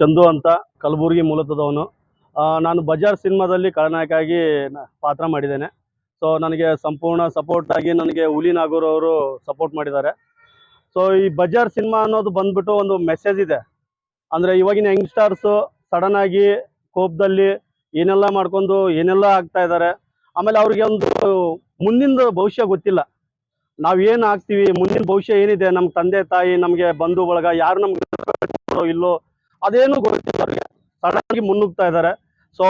ಚಂದು ಅಂತ ಕಲಬುರಗಿ ಮೂಲತದವನು. ನಾನು ಬಜಾರ್ ಸಿನಿಮಾದಲ್ಲಿ ಖಳನಾಯಕ ಆಗಿ ಪಾತ್ರ ಮಾಡಿದ್ದೇನೆ. ಸೊ ನನಗೆ ಸಂಪೂರ್ಣ ಸಪೋರ್ಟ್ ಆಗಿ ನನಗೆ ಹುಲಿ ನಾಗೂರ್ ಅವರು ಸಪೋರ್ಟ್ ಮಾಡಿದ್ದಾರೆ. ಸೊ ಈ ಬಜಾರ್ ಸಿನಿಮಾ ಅನ್ನೋದು ಬಂದ್ಬಿಟ್ಟು ಒಂದು ಮೆಸೇಜ್ ಇದೆ. ಅಂದರೆ ಇವಾಗಿನ ಯಂಗ್ಸ್ಟರ್ಸು ಸಡನ್ ಆಗಿ ಕೋಪದಲ್ಲಿ ಏನೆಲ್ಲ ಮಾಡ್ಕೊಂಡು ಏನೆಲ್ಲ ಆಗ್ತಾ ಇದ್ದಾರೆ. ಆಮೇಲೆ ಅವ್ರಿಗೆ ಒಂದು ಮುಂದಿನ ಭವಿಷ್ಯ ಗೊತ್ತಿಲ್ಲ. ನಾವು ಏನು ಆಗ್ತೀವಿ? ಮುಂದಿನ ಭವಿಷ್ಯ ಏನಿದೆ? ನಮ್ಮ ತಂದೆ, ತಾಯಿ ನಮಗೆ ಬಂಧು ಬಳಗ ಯಾರು ನಮ್ಗೆ ಇಲ್ಲೋ ಅದೇನು ಗೊತ್ತಿಲ್ಲ ಅವ್ರಿಗೆ. ಸಡನ್ ಮುನ್ನುಗ್ತಾ ಇದ್ದಾರೆ. ಸೊ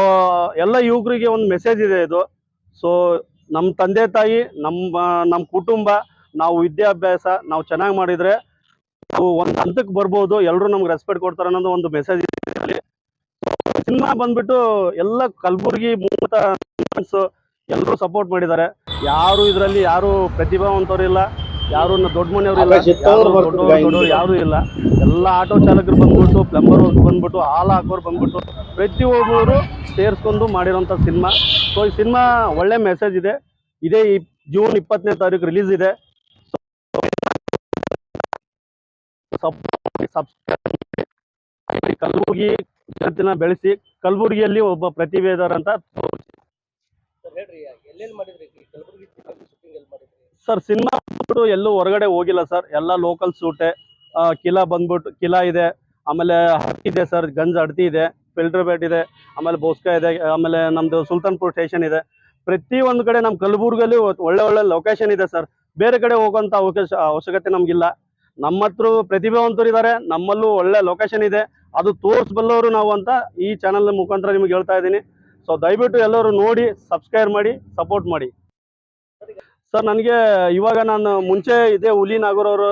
ಎಲ್ಲ ಯುವಕರಿಗೆ ಒಂದು ಮೆಸೇಜ್ ಇದೆ ಇದು. ಸೊ ನಮ್ಮ ತಂದೆ ತಾಯಿ ನಮ್ಮ ನಮ್ಮ ಕುಟುಂಬ, ನಾವು ವಿದ್ಯಾಭ್ಯಾಸ, ನಾವು ಚೆನ್ನಾಗಿ ಮಾಡಿದ್ರೆ ಒಂದು ಹಂತಕ್ಕೆ ಬರ್ಬೋದು ಎಲ್ಲರೂ ನಮ್ಗೆ ರೆಸ್ಪೆಕ್ಟ್ ಕೊಡ್ತಾರೆ ಅನ್ನೋದು ಒಂದು ಮೆಸೇಜ್ ಇದೆ ಸಿನಿಮಾ ಬಂದ್ಬಿಟ್ಟು ಎಲ್ಲ ಕಲಬುರ್ಗಿ ಮೂವತ್ತ ಎಲ್ಲರೂ ಸಪೋರ್ಟ್ ಮಾಡಿದ್ದಾರೆ. ಯಾರು ಇದರಲ್ಲಿ ಯಾರು ಪ್ರತಿಭಾವಂತವ್ರಿಲ್ಲ ಯಾರು ದೊಡ್ಡ ಮನೆಯವರು ಇಲ್ಲ. ಯಾರು ದೊಡ್ಡವ್ರು ಇಲ್ಲ. ಎಲ್ಲ ಆಟೋ ಚಾಲಕರು ಬಂದ್ಬಿಟ್ಟು ಪ್ಲಂಬರ್ ಬಂದ್ಬಿಟ್ಟು ಹಾಲು ಹಾಕೋರು ಬಂದ್ಬಿಟ್ಟು ಪ್ರತಿಯೊಬ್ಬರು ಸೇರಿಸ್ಕೊಂಡು ಮಾಡಿರೋಂಥ ಸಿನಿಮಾ. ಸೊ ಈ ಸಿನಿಮಾ ಒಳ್ಳೆ ಮೆಸೇಜ್ ಇದೆ. ಇದೇ ಈ ಜೂನ್ ಇಪ್ಪತ್ತನೇ ತಾರೀಕು ರಿಲೀಸ್ ಇದೆ. ಕಲಬುರ್ಗಿ ಜಗತ್ತಿನ ಬೆಳೆಸಿ ಕಲಬುರ್ಗಿಯಲ್ಲಿ ಒಬ್ಬ ಪ್ರತಿಭೆ ಇದಾರೆ ಅಂತ ಸರ್ ಹೇಳ್ರಿ ಎಲ್ಲೆಲ್ಲಿ ಮಾಡಿದ್ರಿ ಕಲಬುರಗಿ ಶೂಟಿಂಗ್ ಎಲ್ಲಿ ಮಾಡಿದ್ರಿ ಸರ್, ಸಿನಿಮಾ ಬಂದ್ಬಿಟ್ಟು ಎಲ್ಲೂ ಹೊರಗಡೆ ಹೋಗಿಲ್ಲ ಸರ್. ಎಲ್ಲ ಲೋಕಲ್ ಸೂಟೆ ಕಿಲಾ ಬಂದ್ಬಿಟ್ಟು, ಕಿಲಾ ಇದೆ. ಆಮೇಲೆ ಇದೆ ಸರ್, ಗಂಜ್ ಅಡ್ತಿ ಇದೆ ಫಿಲ್ಟರ್ ಬೇಟ್ ಇದೆ, ಆಮೇಲೆ ಬೋಸ್ಕಾ ಇದೆ, ಆಮೇಲೆ ನಮ್ದು ಸುಲ್ತಾನ್ಪುರ್ ಸ್ಟೇಷನ್ ಇದೆ. ಪ್ರತಿ ಒಂದು ಕಡೆ ನಮ್ಮ ಕಲಬುರ್ಗಲ್ಲಿ ಒಳ್ಳೆ ಒಳ್ಳೆ ಲೊಕೇಶನ್ ಇದೆ ಸರ್. ಬೇರೆ ಕಡೆ ಹೋಗೋಂತ ಅವಕಾಶ, ಅವಶ್ಯಕತೆ ನಮಗಿಲ್ಲ. ನಮ್ಮ ಹತ್ರ ಪ್ರತಿಭಾವಂತರು ಇದ್ದಾರೆ ನಮ್ಮಲ್ಲೂ ಒಳ್ಳೆ ಲೊಕೇಶನ್ ಇದೆ. ಅದು ತೋರಿಸ್ಬಲ್ಲವರು ನಾವು ಅಂತ ಈ ಚಾನಲ್ ಮುಖಾಂತರ ನಿಮ್ಗೆ ಹೇಳ್ತಾ ಇದ್ದೀನಿ. ಸೊ ದಯವಿಟ್ಟು ಎಲ್ಲರೂ ನೋಡಿ ಸಬ್ಸ್ಕ್ರೈಬ್ ಮಾಡಿ ಸಪೋರ್ಟ್ ಮಾಡಿ. ಸರ್, ನನಗೆ ಇವಾಗ ನಾನು ಮುಂಚೆ ಇದೇ ಹುಲಿ ನಾಗೂರ್ ಅವರು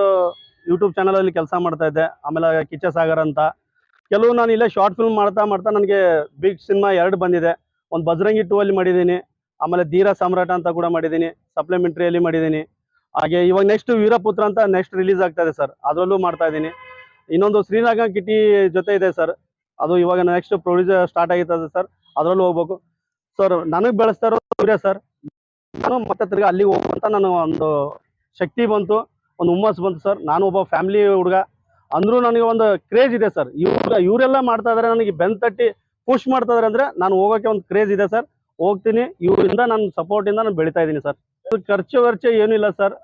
ಯೂಟ್ಯೂಬ್ ಚಾನಲಲ್ಲಿ ಕೆಲಸ ಮಾಡ್ತಾ ಇದ್ದೆ. ಆಮೇಲೆ ಕಿಚ್ಚ ಸಾಗರ್ ಅಂತ. ಕೆಲವು ನಾನು ಇಲ್ಲೇ ಶಾರ್ಟ್ ಫಿಲ್ಮ್ ಮಾಡ್ತಾ ಮಾಡ್ತಾ ನನಗೆ ಬಿಗ್ ಸಿನಿಮಾ ಎರಡು ಬಂದಿದೆ. ಒಂದು ಬಜರಂಗಿ ಟೂ ಅಲ್ಲಿ ಮಾಡಿದ್ದೀನಿ. ಆಮೇಲೆ ಧೀರ ಸಾಮ್ರಾಟ ಅಂತ ಕೂಡ ಮಾಡಿದ್ದೀನಿ. ಸಪ್ಲಿಮೆಂಟ್ರಿಯಲ್ಲಿ ಮಾಡಿದ್ದೀನಿ. ಹಾಗೆ ಇವಾಗ ನೆಕ್ಸ್ಟ್ ವೀರಪುತ್ರ ಅಂತ ನೆಕ್ಸ್ಟ್ ರಿಲೀಸ್ ಆಗ್ತಾ ಇದೆ ಸರ್. ಅದರಲ್ಲೂ ಮಾಡ್ತಾ ಇದ್ದೀನಿ. ಇನ್ನೊಂದು ಶ್ರೀನಾಗ ಕಿಟಿ ಜೊತೆ ಇದೆ ಸರ್. ಅದು ಇವಾಗ ನೆಕ್ಸ್ಟ್ ಪ್ರೊಡ್ಯೂಸರ್ ಸ್ಟಾರ್ಟ್ ಆಗಿರ್ತದೆ ಸರ್. ಅದರಲ್ಲೂ ಹೋಗ್ಬೇಕು. ಸರ್, ನನಗೆ ಬೆಳೆಸ್ತಾ ಇವರೇ ಸರ್. ನಾನು ಮತ್ತೆ ತಿರ್ಗಿ ಅಲ್ಲಿಗೆ ಹೋಗುವಂತ ನಾನು ಒಂದು ಶಕ್ತಿ ಬಂತು, ಒಂದು ಹುಮ್ಮಸ್ ಬಂತು ಸರ್. ನಾನು ಒಬ್ಬ ಫ್ಯಾಮಿಲಿ ಹುಡುಗ. ಅಂದ್ರು ನನಗೆ ಒಂದು ಕ್ರೇಜ್ ಇದೆ ಸರ್. ಇವ್ರ, ಇವರೆಲ್ಲ ಮಾಡ್ತಾ ಇದಾರೆ, ನನಗೆ ಬೆನ್ ತಟ್ಟಿ ಪುಷ್ ಮಾಡ್ತಾ ಇದಾರೆ ಅಂದ್ರೆ ನಾನು ಹೋಗೋಕೆ ಒಂದು ಕ್ರೇಜ್ ಇದೆ ಸರ್. ಹೋಗ್ತೀನಿ. ಇವರಿಂದ ನನ್ನ ಸಪೋರ್ಟಿಂದ ನಾನು ಬೆಳಿತಾ ಇದ್ದೀನಿ ಸರ್. ಖರ್ಚು ವೆರ್ಚು ಏನಿಲ್ಲ ಸರ್.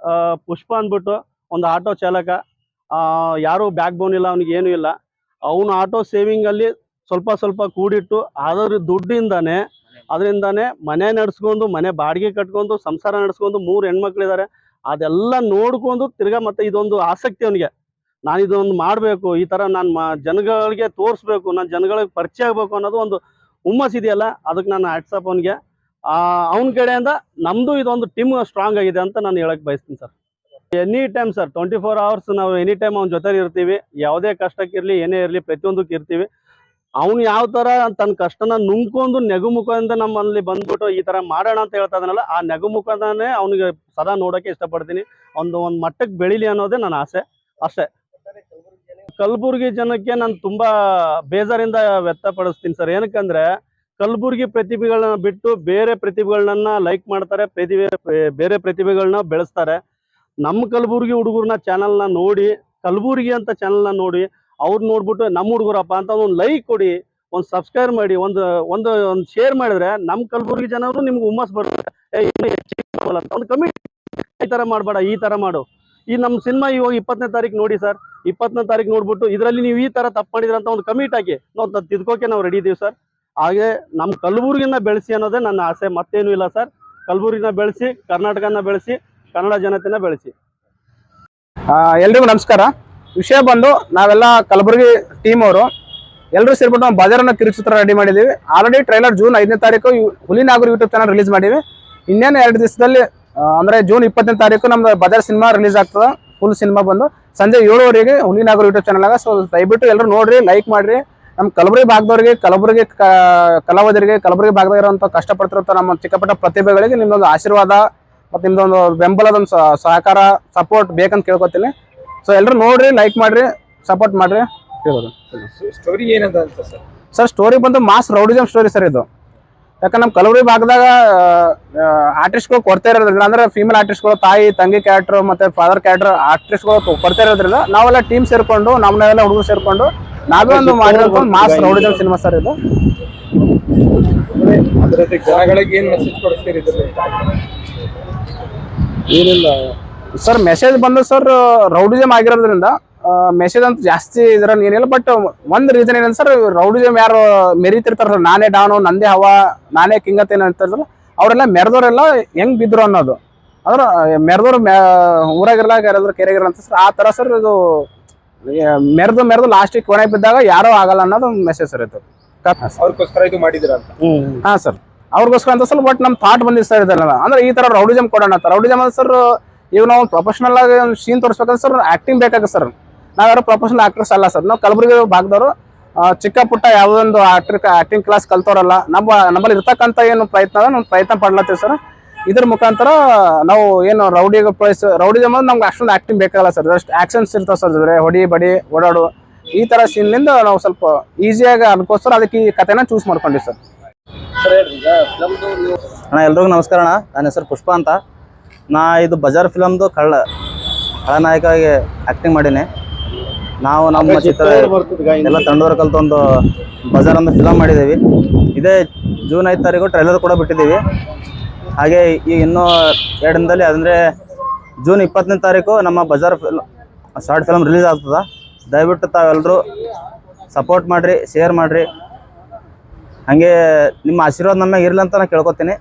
ಪುಷ್ಪ ಅಂದ್ಬಿಟ್ಟು ಒಂದು ಆಟೋ ಚಾಲಕ. ಯಾರು ಬ್ಯಾಕ್ ಬೋನ್ ಇಲ್ಲ, ಅವನಿಗೆ ಏನೂ ಇಲ್ಲ. ಅವನು ಆಟೋ ಸೇವಿಂಗಲ್ಲಿ ಸ್ವಲ್ಪ ಸ್ವಲ್ಪ ಕೂಡಿಟ್ಟು ಅದರ ದುಡ್ಡಿಂದಾನೆ ಅದರಿಂದಾನೆ ಮನೆ ನಡೆಸ್ಕೊಂಡು, ಮನೆ ಬಾಡಿಗೆ ಕಟ್ಕೊಂಡು, ಸಂಸಾರ ನಡೆಸ್ಕೊಂಡು ಮೂರು ಹೆಣ್ಮಕ್ಳಿದ್ದಾರೆ ಅದೆಲ್ಲ ನೋಡ್ಕೊಂಡು ತಿರ್ಗಾ ಮತ್ತೆ ಇದೊಂದು ಆಸಕ್ತಿ ಅವನಿಗೆ. ನಾನು ಇದೊಂದು ಮಾಡಬೇಕು, ಈ ಥರ ನಾನು ಜನಗಳಿಗೆ ತೋರಿಸ್ಬೇಕು, ನಾನು ಜನಗಳಿಗೆ ಪರಿಚಯ ಆಗಬೇಕು ಅನ್ನೋದು ಒಂದು ಹುಮ್ಮಸ್ ಇದೆಯಲ್ಲ, ಅದಕ್ಕೆ ನಾನು ಆಟ್ಸಪ್ ಅವನಿಗೆ. ಅವನ ಕಡೆಯಿಂದ ನಮ್ಮದು ಇದೊಂದು ಟೀಮ್ ಸ್ಟ್ರಾಂಗ್ ಆಗಿದೆ ಅಂತ ನಾನು ಹೇಳಕ್ ಬಯಸ್ತೀನಿ sir. Any time sir twenty four hours ನಾವು ಎನಿ ಟೈಮ್ ಅವ್ನ ಜೊತೆ ಇರ್ತೀವಿ. ಯಾವುದೇ ಕಷ್ಟಕ್ಕಿರಲಿ, ಏನೇ ಇರಲಿ, ಪ್ರತಿಯೊಂದಕ್ಕೆ ಇರ್ತೀವಿ. ಅವನು ಯಾವ ತರ ತನ್ನ ಕಷ್ಟನ ನುಂಗ್ಕೊಂಡು ನೆಗುಮುಖದಿಂದ ನಮ್ಮಲ್ಲಿ ಬಂದ್ಬಿಟ್ಟು ಈ ತರ ಮಾಡೋಣ ಅಂತ ಹೇಳ್ತಾ ಇದನ್ನಲ್ಲ ಆ ನೆಗುಮುಖನೇ ಅವನಿಗೆ ಸದಾ ನೋಡೋಕೆ ಇಷ್ಟಪಡ್ತೀನಿ. ಒಂದು ಒಂದು ಮಟ್ಟಕ್ಕೆ ಬೆಳಿಲಿ ಅನ್ನೋದೇ ನನ್ನ ಆಸೆ. ಅಷ್ಟೇ. ಕಲಬುರ್ಗಿ ಜನಕ್ಕೆ ನಾನು ತುಂಬಾ ಬೇಜಾರಿಂದ ವ್ಯಕ್ತಪಡಿಸ್ತೀನಿ ಸರ್. ಏನಕ್ಕಂದ್ರೆ, ಕಲಬುರ್ಗಿ ಪ್ರತಿಭೆಗಳನ್ನ ಬಿಟ್ಟು ಬೇರೆ ಪ್ರತಿಭೆಗಳನ್ನ ಲೈಕ್ ಮಾಡ್ತಾರೆ, ಪ್ರತಿಭೆ, ಬೇರೆ ಪ್ರತಿಭೆಗಳನ್ನ ಬೆಳೆಸ್ತಾರೆ. ನಮ್ಮ ಕಲಬುರ್ಗಿ ಹುಡುಗರನ್ನ ಚಾನಲ್ನ ನೋಡಿ, ಕಲಬುರ್ಗಿ ಅಂತ ಚಾನಲ್ನ ನೋಡಿ ಅವ್ರು ನೋಡ್ಬಿಟ್ಟು ನಮ್ಮ ಹುಡುಗರಪ್ಪ ಅಂತ ಒಂದು ಲೈಕ್ ಕೊಡಿ, ಒಂದು ಸಬ್ಸ್ಕ್ರೈಬ್ ಮಾಡಿ, ಒಂದು ಒಂದು ಒಂದು ಶೇರ್ ಮಾಡಿದ್ರೆ ನಮ್ಮ ಕಲಬುರ್ಗಿ ಜನರು ನಿಮ್ಗೆ ಹುಮ್ಮಸ್ ಬರುತ್ತೆ. ಒಂದು ಕಮಿಟಿ ಈ ಥರ ಮಾಡಬೇಡ, ಈ ಥರ ಮಾಡು. ಈ ನಮ್ಮ ಸಿನಿಮಾ ಇವಾಗ ಇಪ್ಪತ್ತನೇ ತಾರೀಕು ನೋಡಿ ಸರ್. ಇಪ್ಪತ್ತನೇ ತಾರೀಕು ನೋಡ್ಬಿಟ್ಟು ಇದರಲ್ಲಿ ನೀವು ಈ ಥರ ತಪ್ಪು ಮಾಡಿದ್ರ ಅಂತ ಒಂದು ಕಮಿಟ್ ಹಾಕಿ. ನಾವು ತಿದ್ಕೋಕೆ ನಾವು ರೆಡಿ ಇದ್ದೀವಿ ಸರ್. ಹಾಗೆ ನಮ್ಮ ಕಲಬುರ್ಗಿನ ಬೆಳೆಸಿ ಅನ್ನೋದೇ ನನ್ನ ಆಸೆ, ಮತ್ತೇನು ಇಲ್ಲ ಸರ್. ಕಲಬುರ್ಗಿನ ಬೆಳೆಸಿ, ಕರ್ನಾಟಕನ ಬೆಳೆಸಿ, ಕನ್ನಡ ಜನತೆನ ಬೆಳೆಸಿ. ಎಲ್ರಿಗೂ ನಮಸ್ಕಾರ. ವಿಷಯ ಬಂದು ನಾವೆಲ್ಲ ಕಲಬುರಗಿ ಟೀಮ್ ಅವರು ಎಲ್ಲರೂ ಸೇರ್ಬಿಟ್ಟು ನಾವು ಬಜಾರನ್ನ ಕಿರುಚಿತ್ರ ರೆಡಿ ಮಾಡಿದ್ದೀವಿ ಆಲ್ರೆಡಿ ಟ್ರೈಲರ್ ಜೂನ್ ಐದನೇ ತಾರೀಕು ಹುಲಿ ಹುಲಿನಾಗೂರು ಯೂಟ್ಯೂಬ್ ಚಾನಲ್ ರಿಲೀಸ್ ಮಾಡಿವಿ ಇನ್ನೇನು ಎರಡು ದಿವಸದಲ್ಲಿ ಅಂದ್ರೆ ಜೂನ್ ಇಪ್ಪತ್ತನೇ ತಾರೀಕು ನಮ್ದು ಬಜಾರ್ ಸಿನಿಮಾ ರಿಲೀಸ್ ಆಗ್ತದೆ. ಫುಲ್ ಸಿನಿಮಾ ಬಂದು ಸಂಜೆ ಏಳುವರೆಗೆ ಹುಲಿನಾಗೂರು ಯೂಟ್ಯೂಬ್ ಚಾನಲ್ ಸೊ ದಯವಿಟ್ಟು ಎಲ್ಲರೂ ನೋಡಿರಿ ಲೈಕ್ ಮಾಡಿರಿ. ನಮ್ಮ ಕಲಬುರಗಿ ಭಾಗದವ್ರಿಗೆ, ಕಲಬುರಗಿ ಕಲಾವಿದರಿಗೆ, ಕಲಬುರಗಿ ಭಾಗದಾಗ ಕಷ್ಟಪಡ್ತಿರೋ ನಮ್ಮ ಚಿಕ್ಕಪಟ್ಟ ಪ್ರತಿಭೆಗಳಿಗೆ ನಿಮ್ದೊಂದು ಆಶೀರ್ವಾದ, ಮತ್ತು ನಿಮ್ದೊಂದು ಬೆಂಬಲದ ಒಂದು ಸಹಕಾರ ಸಪೋರ್ಟ್ ಬೇಕಂತ ಕೇಳ್ಕೊತೀನಿ. ಸೊ ಎಲ್ಲರೂ ನೋಡ್ರಿ ಲೈಕ್ ಮಾಡ್ರಿ ಸಪೋರ್ಟ್ ಮಾಡ್ರಿ ಹೇಳ್ಬೋದು. ಸ್ಟೋರಿ ಏನಂತ ಅಂತ ಸರ್ ಸರ್ ಸ್ಟೋರಿ ಬಂದು ಮಾಸ್ ರೌಡಿಸಮ್ ಸ್ಟೋರಿ ಸರ್ ಇದು. ಯಾಕಂದ್ರೆ ನಮ್ಮ ಕಲಬುರಗಿ ಭಾಗದಾಗ ಆರ್ಟಿಸ್ಟ್ಗಳು ಕೊಡ್ತಾ ಇರೋದ್ರಿಂದ ಅಂದ್ರೆ ಫೀಮೇಲ್ ಆರ್ಟಿಸ್ಟ್ಗಳು ತಾಯಿ ತಂಗಿ ಕ್ಯಾರೆಕ್ಟರ್ ಮತ್ತೆ ಫಾದರ್ ಕ್ಯಾರೆಕ್ಟರ್ ಆರ್ಟಿಸ್ಟ್ಗಳು ಕೊಡ್ತಾ ಇರೋದ್ರಿಂದ ನಾವೆಲ್ಲ ಟೀಮ್ ಸೇರ್ಕೊಂಡು ನಮ್ಮ ನಾವೆಲ್ಲ ಹುಡುಗರು ಸೇರ್ಕೊಂಡು ನಾವೇ ಒಂದು ಮಾಡಿರೋದು ಮಾಸ್ ರೌಡಿಸಮ್ ಸಿನಿಮಾ ಸರ್ ಇದು. ಜನಗಳಿಗೆ ಏನ್ ಮೆಸೇಜ್ ಏನಿಲ್ಲ. ಸರ್ ಮೆಸೇಜ್ ಬಂದು ಸರ್ ರೌಡಿಸಮ್ ಆಗಿರೋದ್ರಿಂದ ಮೆಸೇಜ್ ಅಂತ ಜಾಸ್ತಿ ಇದ್ರಲ್ಲಿ ಏನಿಲ್ಲ ಬಟ್ ಒಂದು ರೀಸನ್ ಏನಂದ್ರೆ ಸರ್ ರೌಡಿಸಮ್ ಯಾರು ಮೆರಿತಿರ್ತಾರ ಸರ್ ನಾನೇ ಡಾನು ನಂದೇ ಹವಾ ನಾನೇ ಕಿಂಗತ್ ಅಂತ ಏನ್ ಅಂತಾರಲ್ಲ ಅವರೆಲ್ಲ ಮೆರೆದವರೆಲ್ಲ ಹೆಂಗ್ ಬಿದ್ರು ಅನ್ನೋದು. ಅದ್ರ ಮೆರೆದವ್ರು ಊರಾಗಿರ್ಲಾಗ ಯಾರಾದ್ರೂ ಕೆರೆಗಿರಲ್ಲ ಅಂತ ಸರ್ ಆ ತರ ಸರ್ ಇದು ಮೆರೆದು ಮೆರೆದು ಲಾಸ್ಟಿಗೆ ಕೊನೆ ಬಿದ್ದಾಗ ಯಾರೋ ಆಗಲ್ಲ ಅನ್ನೋದು ಮೆಸೇಜ್ ಸರ್ ಇದು. ಅವ್ರಿಗೋಸ್ಕರ ಇದು ಮಾಡಿದಿರ ಹಾಂ ಸರ್ ಅವ್ರಿಗೋಸ್ಕರ ಅಂತ ಸರ್ ಬಟ್ ನಮ್ಮ ಥಾಟ್ ಬಂದಿದೆ ಸರ್ ಇದೆಲ್ಲ. ಅಂದ್ರೆ ಈ ತರ ರೌಡಿಸಮ್ ಕೊಡೋಣ ರೌಡಿಸಮ್ ಅಂದ್ರೆ ಸರ್ ಈಗ ನಾವು ಪ್ರೊಫೆಷನಲ್ ಆಗಿ ಒಂದು ಸೀನ್ ತೋರಿಸ್ಬೇಕಂದ್ರೆ ಸರ್ ಆಕ್ಟಿಂಗ್ ಬೇಕಾಗುತ್ತೆ ಸರ್ ನಾವ್ಯಾರು ಪ್ರೊಫೆಷನಲ್ ಆಕ್ಟರ್ಸ್ ಅಲ್ಲ ಸರ್ ನಾವು ಕಲಬುರಗಿ ಭಾಗದವರು ಚಿಕ್ಕ ಪುಟ್ಟ ಯಾವುದೊಂದು ಆಕ್ಟರ್ ಆಕ್ಟಿಂಗ್ ಕ್ಲಾಸ್ ಕಲ್ತವ್ರಲ್ಲ ನಮ್ಮ ನಮ್ಮಲ್ಲಿ ಇರ್ತಕ್ಕಂಥ ಏನು ಪ್ರಯತ್ನ ಅದ ನಾವು ಪ್ರಯತ್ನ ಪಡ್ಲತ್ತೀವಿ ಸರ್ ಇದ್ರ ಮುಖಾಂತರ ನಾವು ಏನು ರೌಡಿ ಪ್ರೈಸ್ ರೌಡಿಸಮ್ ಅಂದ್ರೆ ನಮ್ಗೆ ಅಷ್ಟೊಂದು ಆಕ್ಟಿಂಗ್ ಬೇಕಾಗಲ್ಲ ಸರ್ ಜಸ್ಟ್ ಆಕ್ಷನ್ಸ್ ಇರ್ತಾವೆ ಸರ್ ಜೊತೆ ಹೊಡಿ ಬಡಿ ಓಡಾಡು. ಈ ತರ ಸೀನ್ನಿಂದ ನಾವು ಸ್ವಲ್ಪ ಈಸಿಯಾಗಿ ಅನ್ಕೋಸ್ಕರ ಅದಕ್ಕೆ ಈ ಕಥೆನ ಚೂಸ್ ಮಾಡ್ಕೊಂಡಿವಿ ಸರ್ ಅಣ್ಣ ಎಲ್ರಿಗೂ ನಮಸ್ಕಾರ ಅಣ್ಣ. ನನ್ನ ಹೆಸರು ಪುಷ್ಪ ಅಂತ. ನಾ ಇದು ಬಜಾರ್ ಫಿಲಮ್ದು ಕಳ್ಳ ಖಳನಾಯಕವಾಗಿ ಆಕ್ಟಿಂಗ್ ಮಾಡೀನಿ. ನಾವು ನಮ್ಮ ಚಿತ್ರ ಎಲ್ಲ ತಂಡವರು ಕಲ್ತು ಒಂದು ಬಜಾರ್ ಒಂದು ಫಿಲಮ್ ಮಾಡಿದ್ದೀವಿ ಇದೇ ಜೂನ್ ಐದು ತಾರೀಕು ಟ್ರೈಲರ್ ಕೂಡ ಬಿಟ್ಟಿದ್ದೀವಿ ಹಾಗೆ ಈಗ ಇನ್ನೂ ಎರಡು ದಿನದಲ್ಲಿ ಅಂದರೆ ಜೂನ್ ಇಪ್ಪತ್ತನೇ ತಾರೀಕು ನಮ್ಮ ಬಜಾರ್ ಫಿಲ್ ಶಾರ್ಟ್ ಫಿಲಮ್ ರಿಲೀಸ್ ಆಗ್ತದೆ. ದಯವಿಟ್ಟು ತಾವೆಲ್ಲರೂ ಸಪೋರ್ಟ್ ಮಾಡಿರಿ ಶೇರ್ ಮಾಡಿರಿ. ಹಾಗೆ ನಿಮ್ಮ ಆಶೀರ್ವಾದ ನಮ್ಮ ಇರಲಿ ಅಂತ ನಾನು ಕೇಳ್ಕೊತೀನಿ.